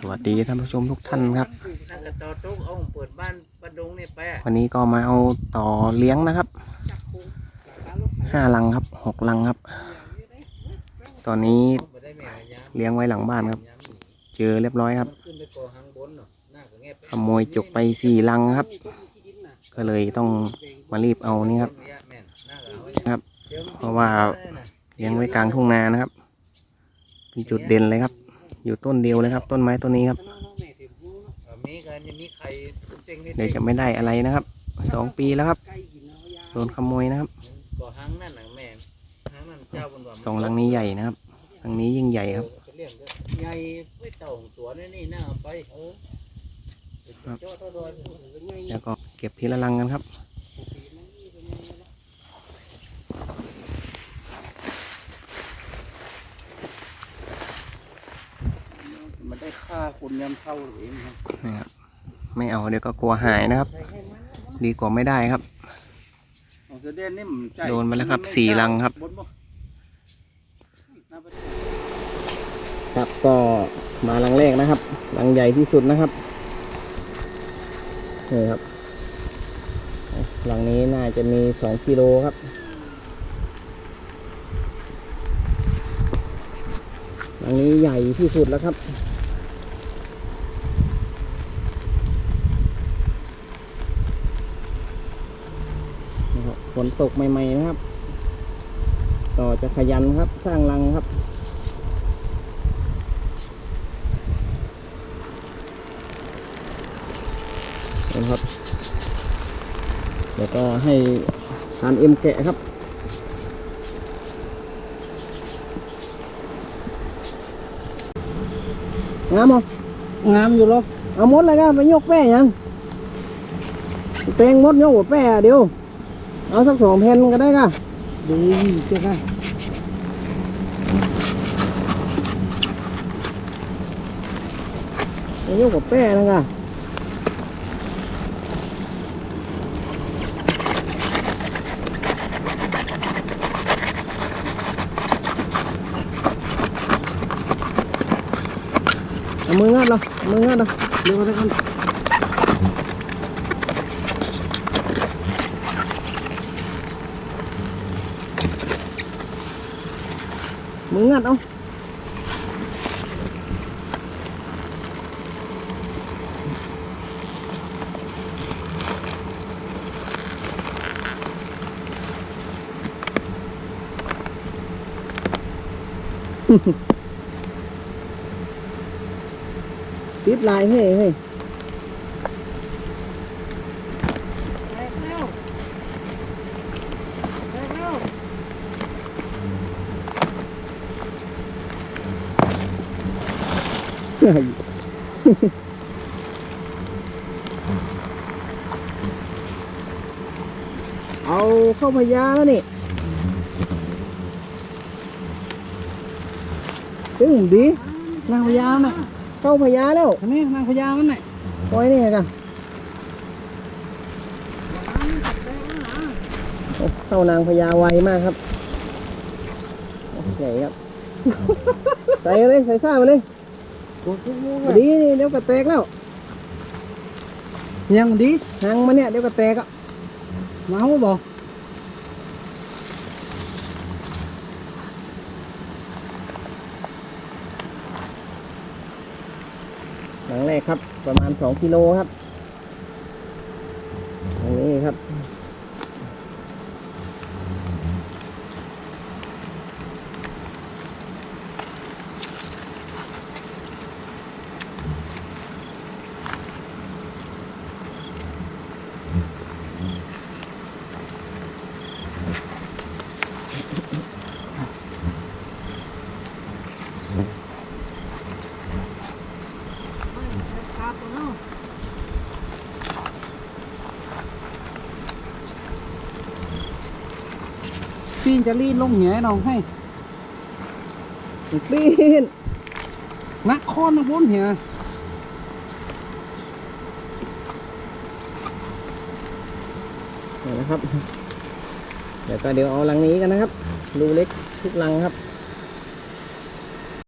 สวัสดีท่านผู้ชมทุกท่านครับถ้าเกิดต่อตุ๊กเอาเปิดบ้านบ้านดงนี่ไปอะวันนี้ก็มาเอาต่อเลี้ยงนะครับห้าลังครับหกลังครับ ตอนนี้ไม่ได้แม่ยามเลี้ยงไว้หลังบ้านครับยามนี่เจอเรียบร้อยครับมันขึ้นไปก่อหางบนเนาะหน้าก็แงบไปขโมยจกไปสี่ลังครับ ก็เลยต้องมารีบเอานี่ครับระยะแม่นหน้าก็เอาไว้ครับดี๋ยวมันเพราะว่าเลี้ยงไว้กลางทุ่งนานะครับ เป็นจุดเด่นเลยครับ อยู่ต้นเดียวเลยครับ ต้นไม้ต้นนี้ครับเออมีกันจะมีใครเจ๊งนี่เดี๋ยวจะไม่ได้อะไรนะครับสองปีแล้วครับโดนขโมยนะครับก่อหางนั่นน่ะแม่นหางนั่นเจ้าบนว่าสองลังนี้ใหญ่นะครับลังนี้ยิ่งใหญ่ครับเออไปเลี้ยงเด้อใหญ่ไม่เต่าของตัวนี่นี่น่าเอาไปเออครับเจ้าตัวดอยแล้วก็เก็บทีละลังกันครับ มันได้ค่าคุณยำเท่าเองครับนะครับ ไม่เอาเดี๋ยวก็กลัวหายนะครับ ดีกว่าไม่ได้ครับ ของเสด็จนี่มันใจโดนไปแล้วครับสี่ลังครับ นบ่น่าไปครับก็มาลังแรกนะครับลังใหญ่ที่สุดนะครับนี่ครับลังนี้น่าจะมีสองกิโลครับ ลังนี้ใหญ่ที่สุดแล้วครับ นะครับฝนตกใหม่ๆนะครับ ต่อจะขยันครับสร้างรังครับนะครับแล้วก็ให้ทานเอ็มแกะครับงามเหรองามอยู่หรอเอามดเลยกันไปยกแป้ยังแตงมดยกหัวแป้เดี๋ยว เอาสักสองแผ่นก็ได้ก่ะดีเจ้าค่ะยกหัวแป้นะก่ะเอามืองัดเหรอมืองัดเหรอเดี๋ยวมาสักคน มืองัดเอาติดลาย เฮ้ยเฮ้ยเอาเข้าพญาแล้วนี่ตึงดีนางพญาน่ะเข้าพญาแล้วคนนี้นางพญามันน่ะปล่อยนี่ไงกันโอ้เข้านางพญาไวมากครับโอ้ใหญ่ครับ ใส่เลยใส่ซ่ามาเลยโอ้โห ดีนี่เดี๋ยวก็แตกแล้ว ยังดีหางมันเนี่ยเดี๋ยวก็แตกอะเมาบ่หลังแรกครับ ประมาณสองกิโลครับอันนี้ครับ ปีนจะรีดลงเหนียน้องให้ปีนนักคอนนะบนเหียนี่นะครับ เดี๋ยวก็เดี๋ยวเอาลังนี้กันนะครับรูเล็กทุกลังครับ